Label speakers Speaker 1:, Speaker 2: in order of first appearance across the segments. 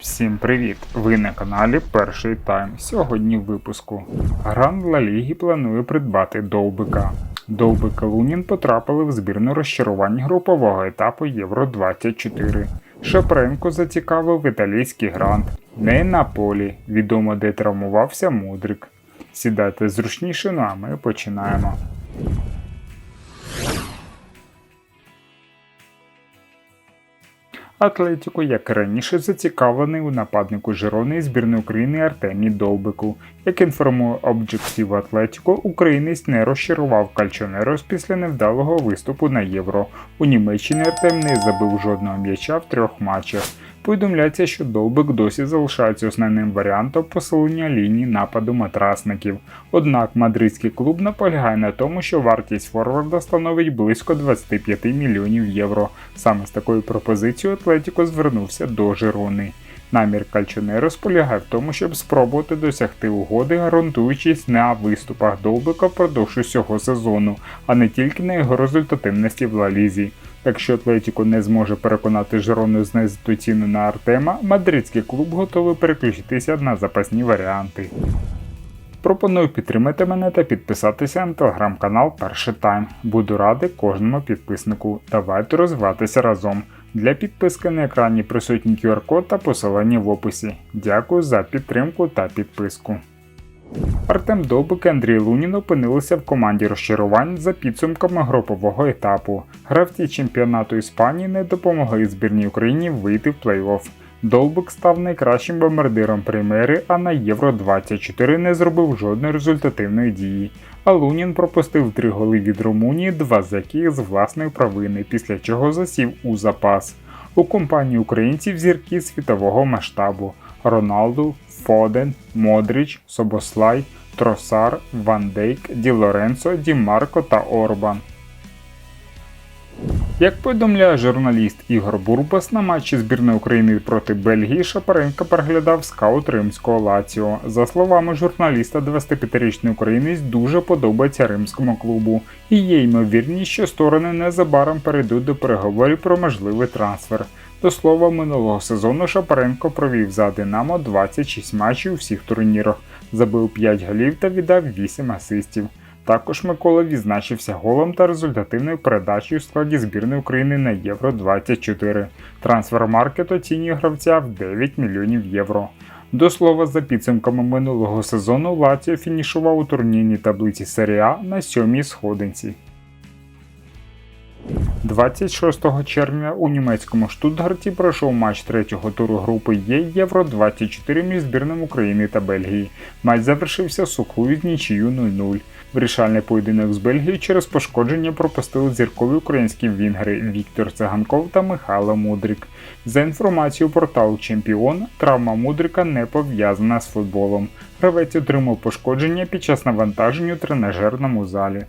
Speaker 1: Всім привіт! Ви на каналі Перший Тайм. Сьогодні в випуску. Гранд Ла Лігі планує придбати Довбика. Довбик і Лунін потрапили в збірну розчарувань групового етапу Євро 24. Шапренко зацікавив італійський грант. Не на полі. Відомо, де травмувався Мудрик. Сідайте зручніше, ну а ми починаємо. Атлетіко, як і раніше, зацікавлений у нападнику Жирони збірної України Артемі Довбику. Як інформує Objective Атлетіко, українець не розчарував Кальчонерос після невдалого виступу на євро. У Німеччині Артем не забив жодного м'яча в трьох матчах. Повідомляється, що Довбик досі залишається основним варіантом посилення лінії нападу матрасників. Однак мадридський клуб наполягає на тому, що вартість форварда становить близько 25 мільйонів євро. Саме з такою пропозицією Атлетіко звернувся до Жирони. Намір Кальчонерос полягає в тому, щоб спробувати досягти угоди, ґрунтуючись на виступах Довбика впродовж усього сезону, а не тільки на його результативності в Лалізі. Якщо Атлетіко не зможе переконати Жирону знизити ціну на Артема, мадридський клуб готовий переключитися на запасні варіанти. Пропоную підтримати мене та підписатися на телеграм-канал Перший Тайм. Буду радий кожному підписнику. Давайте розвиватися разом. Для підписки на екрані присутній QR-код та посилання в описі. Дякую за підтримку та підписку. Артем Довбик і Андрій Лунін опинилися в команді розчарувань за підсумками групового етапу. Гравці чемпіонату Іспанії не допомогли збірній Україні вийти в плей-офф. Довбик став найкращим бомбардиром прем'єри, а на Євро 24 не зробив жодної результативної дії. А Лунін пропустив три голи від Румунії, два з яких з власної провини, після чого засів у запас. У компанії українців зірки світового масштабу: Роналду, Фоден, Модріч, Собослай, Тросар, Ван Дейк, Ді Лоренцо, Ді Марко та Орбан. Як повідомляє журналіст Ігор Бурбас, на матчі збірної України проти Бельгії Шапаренко переглядав скаут римського Лаціо. За словами журналіста, 25-річний українець дуже подобається римському клубу, і є ймовірність, що сторони незабаром перейдуть до переговорів про можливий трансфер. До слова, минулого сезону Шапаренко провів за Динамо 26 матчів у всіх турнірах, забив 5 голів та віддав 8 асистів. Також Микола відзначився голом та результативною передачею в складі збірної України на Євро 24. Трансфермаркет оцінює гравця в 9 мільйонів євро. До слова, за підсумками минулого сезону Лаціо фінішував у турнірній таблиці Серія на сьомій сходинці. 26 червня у німецькому Штутгарті пройшов матч третього туру групи Є Євро 24 між збірними України та Бельгії. Матч завершився сухою з нічию 0-0. Вирішальний поєдинок з Бельгією через пошкодження пропустили зіркові українські вінгери Віктор Циганков та Михайло Мудрик. За інформацією порталу Чемпіон, травма Мудрика не пов'язана з футболом. Гравець отримав пошкодження під час навантаження у тренажерному залі.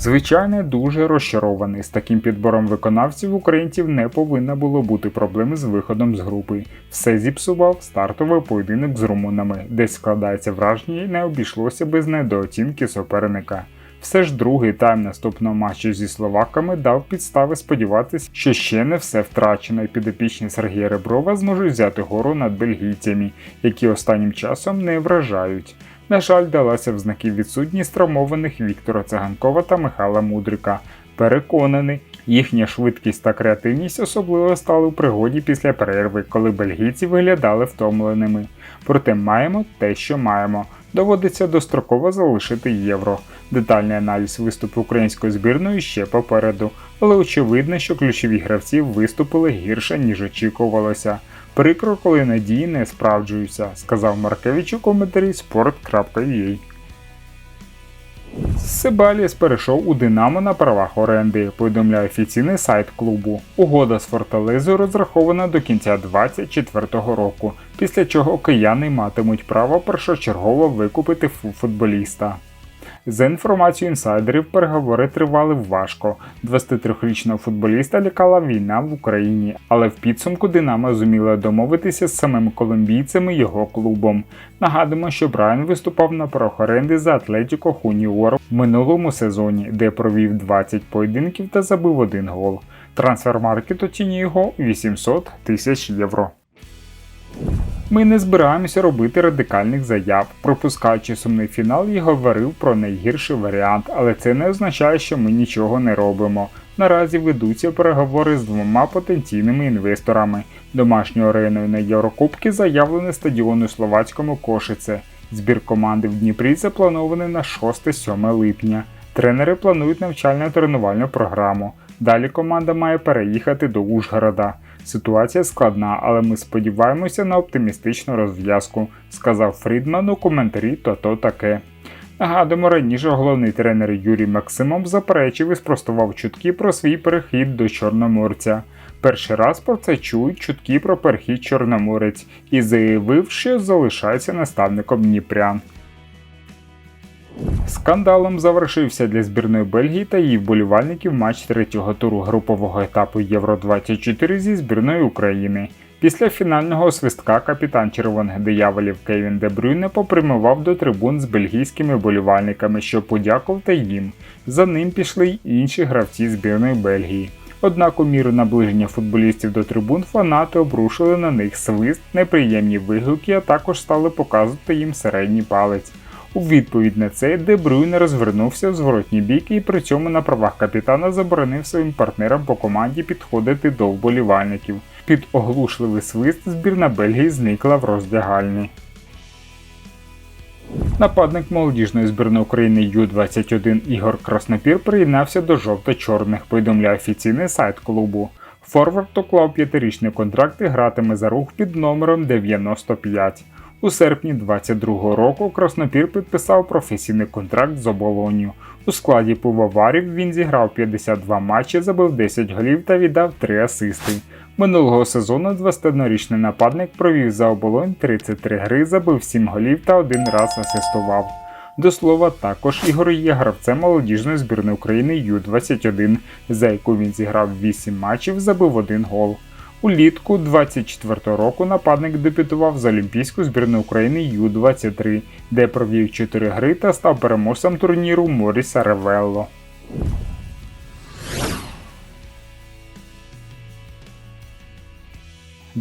Speaker 1: Звичайно, дуже розчарований. З таким підбором виконавців українців не повинно було бути проблеми з виходом з групи. Все зіпсував стартовий поєдинок з румунами, де складається враження і не обійшлося без недооцінки суперника. Все ж другий тайм наступного матчу зі словаками дав підстави сподіватися, що ще не все втрачено, і підопічні Сергія Реброва зможуть взяти гору над бельгійцями, які останнім часом не вражають. На жаль, далася в знаки відсутність травмованих Віктора Циганкова та Михайла Мудрика. Переконаний, їхня швидкість та креативність особливо стали у пригоді після перерви, коли бельгійці виглядали втомленими. Проте маємо те, що маємо. Доводиться достроково залишити євро. Детальний аналіз виступу української збірної ще попереду, але очевидно, що ключові гравці виступили гірше, ніж очікувалося. Прикро, коли надії не справджуються, сказав Маркевич у коментарі sport.ua. Себаліс перейшов у Динамо на правах оренди, повідомляє офіційний сайт клубу. Угода з Форталезою розрахована до кінця 2024 року, після чого кияни матимуть право першочергово викупити футболіста. За інформацією інсайдерів, переговори тривали важко. 23-річного футболіста лякала війна в Україні, але в підсумку Динамо зуміла домовитися з самими колумбійцями його клубом. Нагадуємо, що Брайан виступав на правах оренди за Атлетіко Хуніор в минулому сезоні, де провів 20 поєдинків та забив один гол. Трансфермаркет оцінює його 800 тисяч євро. Ми не збираємося робити радикальних заяв. Пропускаючи сумний фінал, я говорив про найгірший варіант, але це не означає, що ми нічого не робимо. Наразі ведуться переговори з двома потенційними інвесторами. Домашньою ареною на Єврокубки заявлений стадіон у словацькому Кошице. Збір команди в Дніпрі запланований на 6-7 липня. Тренери планують навчально тренувальну програму. Далі команда має переїхати до Ужгорода. Ситуація складна, але ми сподіваємося на оптимістичну розв'язку, сказав Фрідман у коментарі то то таке. Нагадуємо, раніше головний тренер Юрій Максимов заперечив і спростував чутки про свій перехід до Чорноморця. Перший раз про це чують чутки про перехід Чорноморець і заявив, що залишається наставником Дніпрян. Скандалом завершився для збірної Бельгії та її вболівальників матч третього туру групового етапу Євро 24 зі збірною України. Після фінального свистка капітан червоних дияволів Кевін Де Брюйне попрямував до трибун з бельгійськими вболівальниками, щоб подякувати їм. За ним пішли й інші гравці збірної Бельгії. Однак у міру наближення футболістів до трибун фанати обрушили на них свист, неприємні вигуки, а також стали показувати їм середній палець. У відповідь на це Де Брюйне розвернувся в зворотній бік і при цьому на правах капітана заборонив своїм партнерам по команді підходити до вболівальників. Під оглушливий свист збірна Бельгії зникла в роздягальні. Нападник молодіжної збірної України Ю-21 Ігор Краснопір приєднався до жовто-чорних, повідомляє офіційний сайт клубу. Форвард уклав п'ятирічний контракт і гратиме за рух під номером 95. У серпні 22-го року Краснопір підписав професійний контракт з оболонью. У складі пивоварів він зіграв 52 матчі, забив 10 голів та віддав 3 асисти. Минулого сезону 21-річний нападник провів за оболонь 33 гри, забив 7 голів та один раз асистував. До слова, також Ігор є гравцем молодіжної збірної України Ю-21, за яку він зіграв 8 матчів, забив 1 гол. Улітку 24 року нападник дебютував за Олімпійську збірну України Ю-23, де провів 4 гри та став переможцем турніру Моріса Ревелло.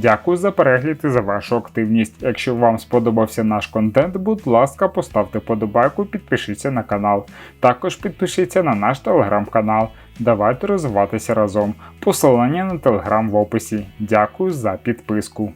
Speaker 1: Дякую за перегляд і за вашу активність. Якщо вам сподобався наш контент, будь ласка, поставте подобайку, підпишіться на канал. Також підпишіться на наш телеграм-канал. Давайте розвиватися разом. Посилання на телеграм в описі. Дякую за підписку.